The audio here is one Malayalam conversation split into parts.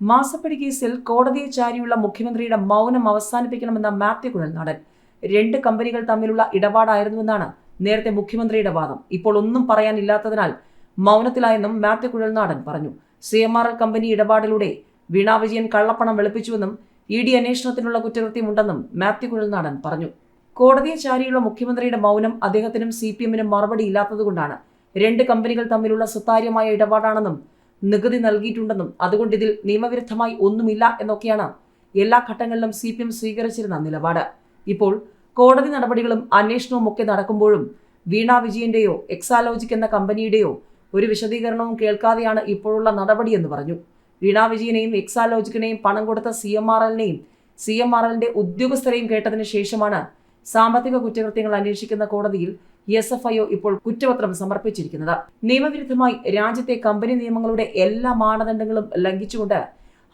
മാസപ്പടി കേസിൽ കോടതിയെ ചാരിയുള്ള മുഖ്യമന്ത്രിയുടെ മൗനം അവസാനിപ്പിക്കണമെന്ന മാത്യു കുഴൽനാടൻ. രണ്ട് കമ്പനികൾ തമ്മിലുള്ള ഇടപാടായിരുന്നുവെന്നാണ് നേരത്തെ മുഖ്യമന്ത്രിയുടെ വാദം. ഇപ്പോൾ ഒന്നും പറയാനില്ലാത്തതിനാൽ മൗനത്തിലായെന്നും മാത്യു കുഴൽനാടൻ പറഞ്ഞു. C M R L company ഇടപാടിലൂടെ Veena Vijayan കള്ളപ്പണം വെളുപ്പിച്ചുവെന്നും ഇ ഡി അന്വേഷണത്തിനുള്ള കുറ്റകൃത്യമുണ്ടെന്നും മാത്യു കുഴൽനാടൻ പറഞ്ഞു. കോടതിയെ ചാരിയുള്ള മുഖ്യമന്ത്രിയുടെ മൗനം അദ്ദേഹത്തിനും സി പി എമ്മിനും മറുപടി ഇല്ലാത്തതുകൊണ്ടാണ് രണ്ട് കമ്പനികൾ തമ്മിലുള്ള സുതാര്യമായ ഇടപാടാണെന്നും നികുതി നൽകിയിട്ടുണ്ടെന്നും അതുകൊണ്ട് ഇതിൽ നിയമവിരുദ്ധമായി ഒന്നുമില്ല എന്നൊക്കെയാണ് എല്ലാ ഘട്ടങ്ങളിലും സി പി എം സ്വീകരിച്ചിരുന്ന നിലപാട്. ഇപ്പോൾ കോടതി നടപടികളും അന്വേഷണവും ഒക്കെ നടക്കുമ്പോഴും വീണ വിജയന്റെയോ എക്സാലോജിക് എന്ന കമ്പനിയുടെയോ ഒരു വിശദീകരണവും കേൾക്കാതെയാണ് ഇപ്പോഴുള്ള നടപടിയെന്ന് പറഞ്ഞു. വീണ വിജയനെയും എക്സാലോജിക്കിനെയും പണം കൊടുത്ത സി എം ആർ എല്ലിനെയും സി എം ആർ എല്ലിന്റെ ഉദ്യോഗസ്ഥരെയും കേട്ടതിന് ശേഷമാണ് സാമ്പത്തിക കുറ്റകൃത്യങ്ങൾ അന്വേഷിക്കുന്ന കോടതിയിൽ എസ് എഫ് ഐ ഒ ഇപ്പോൾ കുറ്റപത്രം സമർപ്പിച്ചിരിക്കുന്നത്. നിയമവിരുദ്ധമായി രാജ്യത്തെ കമ്പനി നിയമങ്ങളുടെ എല്ലാ മാനദണ്ഡങ്ങളും ലംഘിച്ചുകൊണ്ട്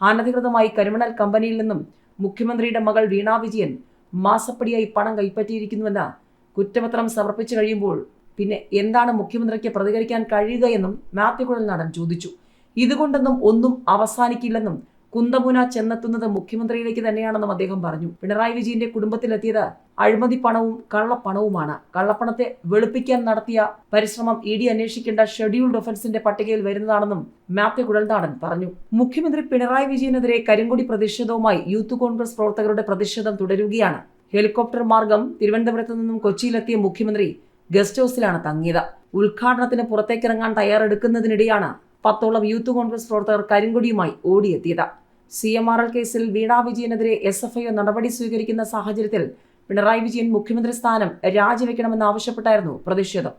അനധികൃതമായി കരിമണൽ കമ്പനിയിൽ നിന്നും മുഖ്യമന്ത്രിയുടെ മകൾ വീണ വിജയൻ മാസപ്പടിയായി പണം കൈപ്പറ്റിയിരിക്കുന്നുവെന്ന് കുറ്റപത്രം സമർപ്പിച്ചു കഴിയുമ്പോൾ പിന്നെ എന്താണ് മുഖ്യമന്ത്രിക്ക് പ്രതികരിക്കാൻ കഴിയുക എന്നും മാത്യു കുഴൽനാടൻ ചോദിച്ചു. ഇതുകൊണ്ടൊന്നും ഒന്നും അവസാനിക്കില്ലെന്നും കുന്തമുന ചെന്നെത്തുന്നത് മുഖ്യമന്ത്രിയിലേക്ക് തന്നെയാണെന്നും അദ്ദേഹം പറഞ്ഞു. പിണറായി വിജയന്റെ കുടുംബത്തിലെത്തിയത് അഴിമതി പണവും കള്ളപ്പണവുമാണ്. കള്ളപ്പണത്തെ വെളുപ്പിക്കാൻ നടത്തിയ പരിശ്രമം ഇ ഡി അന്വേഷിക്കേണ്ട ഷെഡ്യൂൾഡ് ഒഫൻസിന്റെ പട്ടികയിൽ വരുന്നതാണെന്നും മാത്യു കുഴൽനാടൻ പറഞ്ഞു. മുഖ്യമന്ത്രി പിണറായി വിജയനെതിരെ കരിങ്കൊടി പ്രതിഷേധവുമായി യൂത്ത് കോൺഗ്രസ് പ്രവർത്തകരുടെ പ്രതിഷേധം തുടരുകയാണ്. ഹെലികോപ്റ്റർ മാർഗം തിരുവനന്തപുരത്ത് നിന്നും കൊച്ചിയിലെത്തിയ മുഖ്യമന്ത്രി ഗസ്റ്റ് ഹൗസിലാണ് തങ്ങിയത്. ഉദ്ഘാടനത്തിന് പുറത്തേക്കിറങ്ങാൻ തയ്യാറെടുക്കുന്നതിനിടെയാണ് പത്തോളം യൂത്ത് കോൺഗ്രസ് പ്രവർത്തകർ കരിങ്കൊടിയുമായി ഓടിയെത്തിയത്. സി എം ആർ എൽ കേസിൽ വീണാ വിജയനെതിരെ എസ് എഫ് ഐ നടപടി സ്വീകരിക്കുന്ന സാഹചര്യത്തിൽ പിണറായി വിജയൻ മുഖ്യമന്ത്രി സ്ഥാനം രാജിവെക്കണമെന്ന് ആവശ്യപ്പെട്ടായിരുന്നു പ്രതിഷേധം.